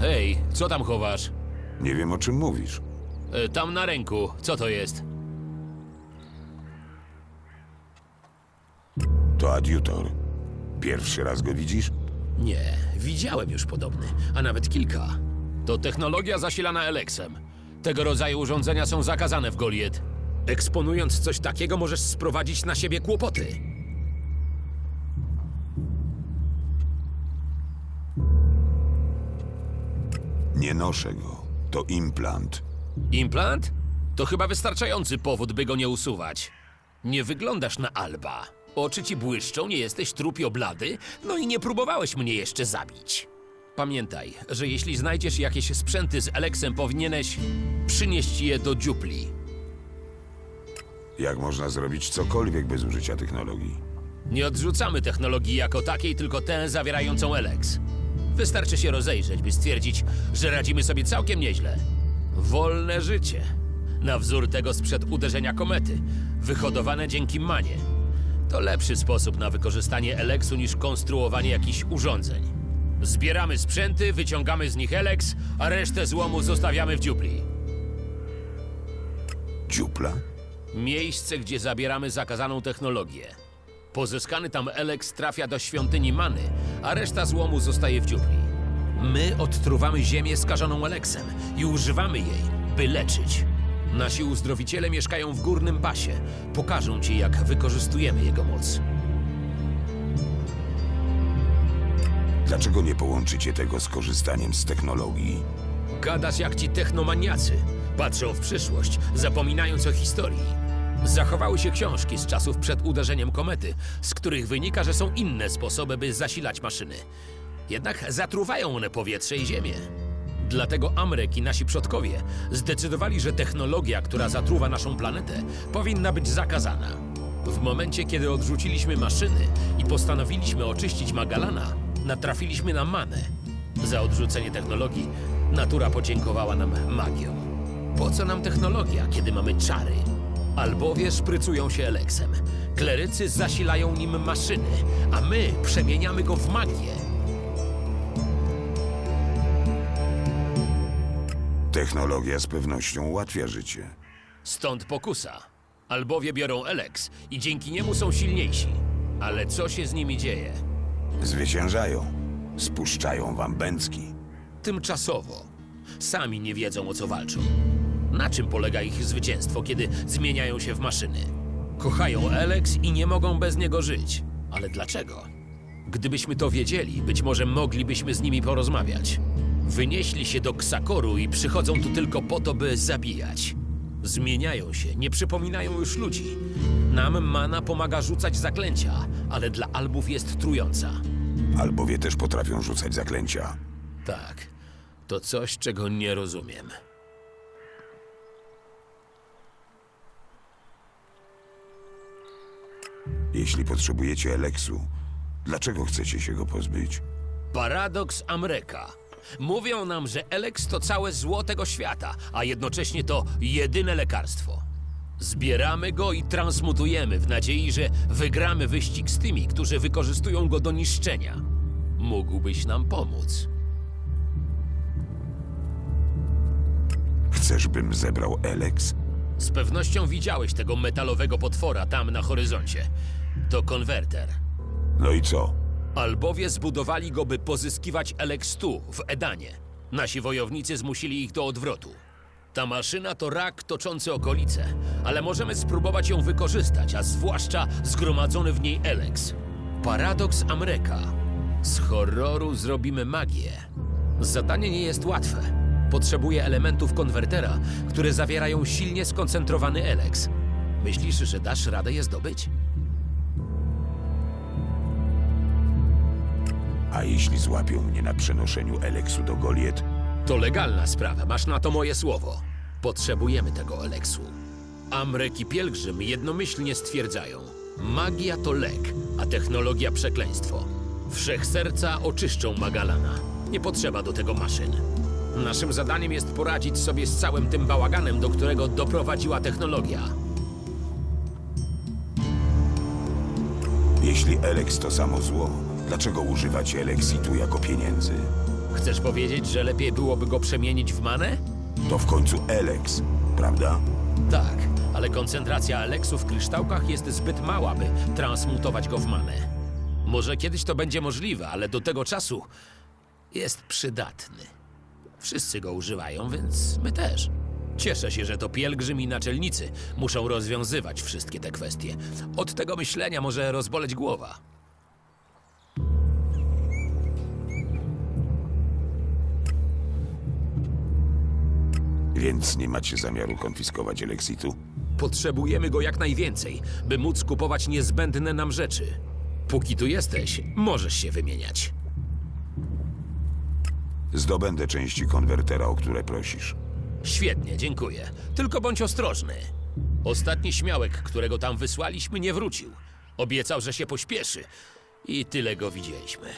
Hej, co tam chowasz? Nie wiem o czym mówisz. E, tam na ręku, co to jest? To adiutor. Pierwszy raz go widzisz? Nie, widziałem już podobny, a nawet kilka. To technologia zasilana Elexem. Tego rodzaju urządzenia są zakazane w Goliet. Eksponując coś takiego, możesz sprowadzić na siebie kłopoty. Nie noszę go. To implant. Implant? To chyba wystarczający powód, by go nie usuwać. Nie wyglądasz na Alba. Oczy ci błyszczą, nie jesteś trupio blady, no i nie próbowałeś mnie jeszcze zabić. Pamiętaj, że jeśli znajdziesz jakieś sprzęty z Alexem, powinieneś przynieść je do dziupli. Jak można zrobić cokolwiek bez użycia technologii? Nie odrzucamy technologii jako takiej, tylko tę zawierającą Elex. Wystarczy się rozejrzeć, by stwierdzić, że radzimy sobie całkiem nieźle. Wolne życie. Na wzór tego sprzed uderzenia komety, wyhodowane dzięki manie. To lepszy sposób na wykorzystanie Elexu niż konstruowanie jakichś urządzeń. Zbieramy sprzęty, wyciągamy z nich Elex, a resztę złomu zostawiamy w dziupli. Dziupla? Miejsce, gdzie zabieramy zakazaną technologię. Pozyskany tam Elex trafia do świątyni Many, a reszta złomu zostaje w dziupli. My odtruwamy ziemię skażoną Elexem i używamy jej, by leczyć. Nasi uzdrowiciele mieszkają w górnym pasie. Pokażą ci, jak wykorzystujemy jego moc. Dlaczego nie połączycie tego z korzystaniem z technologii? Gadasz jak ci technomaniacy. Patrzą w przyszłość, zapominając o historii. Zachowały się książki z czasów przed uderzeniem komety, z których wynika, że są inne sposoby, by zasilać maszyny. Jednak zatruwają one powietrze i ziemię. Dlatego Amrek i nasi przodkowie zdecydowali, że technologia, która zatruwa naszą planetę, powinna być zakazana. W momencie, kiedy odrzuciliśmy maszyny i postanowiliśmy oczyścić Magalana, natrafiliśmy na manę. Za odrzucenie technologii natura podziękowała nam magią. Po co nam technologia, kiedy mamy czary? Albowie szprycują się Eleksem, klerycy zasilają nim maszyny, a my przemieniamy go w magię. Technologia z pewnością ułatwia życie. Stąd pokusa. Albowie biorą Eleks i dzięki niemu są silniejsi. Ale co się z nimi dzieje? Zwyciężają. Spuszczają wam bęcki. Tymczasowo. Sami nie wiedzą o co walczą. Na czym polega ich zwycięstwo, kiedy zmieniają się w maszyny? Kochają Eleks i nie mogą bez niego żyć. Ale dlaczego? Gdybyśmy to wiedzieli, być może moglibyśmy z nimi porozmawiać. Wynieśli się do Ksakoru i przychodzą tu tylko po to, by zabijać. Zmieniają się, nie przypominają już ludzi. Nam mana pomaga rzucać zaklęcia, ale dla albów jest trująca. Albowie też potrafią rzucać zaklęcia. Tak, to coś, czego nie rozumiem. Jeśli potrzebujecie Eleksu, dlaczego chcecie się go pozbyć? Paradoks Amreka. Mówią nam, że Eleks to całe zło tego świata, a jednocześnie to jedyne lekarstwo. Zbieramy go i transmutujemy w nadziei, że wygramy wyścig z tymi, którzy wykorzystują go do niszczenia. Mógłbyś nam pomóc. Chcesz, bym zebrał Eleks? Z pewnością widziałeś tego metalowego potwora tam na horyzoncie. To konwerter. No i co? Albowie zbudowali go, by pozyskiwać Eleks tu, w Edanie. Nasi wojownicy zmusili ich do odwrotu. Ta maszyna to rak toczący okolice, ale możemy spróbować ją wykorzystać, a zwłaszcza zgromadzony w niej Eleks. Paradoks Amreka. Z horroru zrobimy magię. Zadanie nie jest łatwe. Potrzebuje elementów konwertera, które zawierają silnie skoncentrowany Eleks. Myślisz, że dasz radę je zdobyć? A jeśli złapią mnie na przenoszeniu Eleksu do Goliet, To legalna sprawa, masz na to moje słowo. Potrzebujemy tego Eleksu. Amrek i Pielgrzym jednomyślnie stwierdzają: magia to lek, a technologia przekleństwo. Wszechserca oczyszczą Magalana. Nie potrzeba do tego maszyn. Naszym zadaniem jest poradzić sobie z całym tym bałaganem, do którego doprowadziła technologia. jeśli Eleks to samo zło, dlaczego używacie Eleksitu jako pieniędzy? Chcesz powiedzieć, że lepiej byłoby go przemienić w manę? To w końcu Elex, prawda? Tak, ale koncentracja Aleksu w kryształkach jest zbyt mała, by transmutować go w manę. Może kiedyś to będzie możliwe, ale do tego czasu jest przydatny. Wszyscy go używają, więc my też. Cieszę się, że to pielgrzym i naczelnicy muszą rozwiązywać wszystkie te kwestie. Od tego myślenia może rozboleć głowa. Więc nie macie zamiaru konfiskować Elexitu? Potrzebujemy go jak najwięcej, by móc kupować niezbędne nam rzeczy. Póki tu jesteś, możesz się wymieniać. Zdobędę części konwertera, o które prosisz. Świetnie, dziękuję. Tylko bądź ostrożny. Ostatni śmiałek, którego tam wysłaliśmy, nie wrócił. Obiecał, że się pośpieszy. I tyle go widzieliśmy.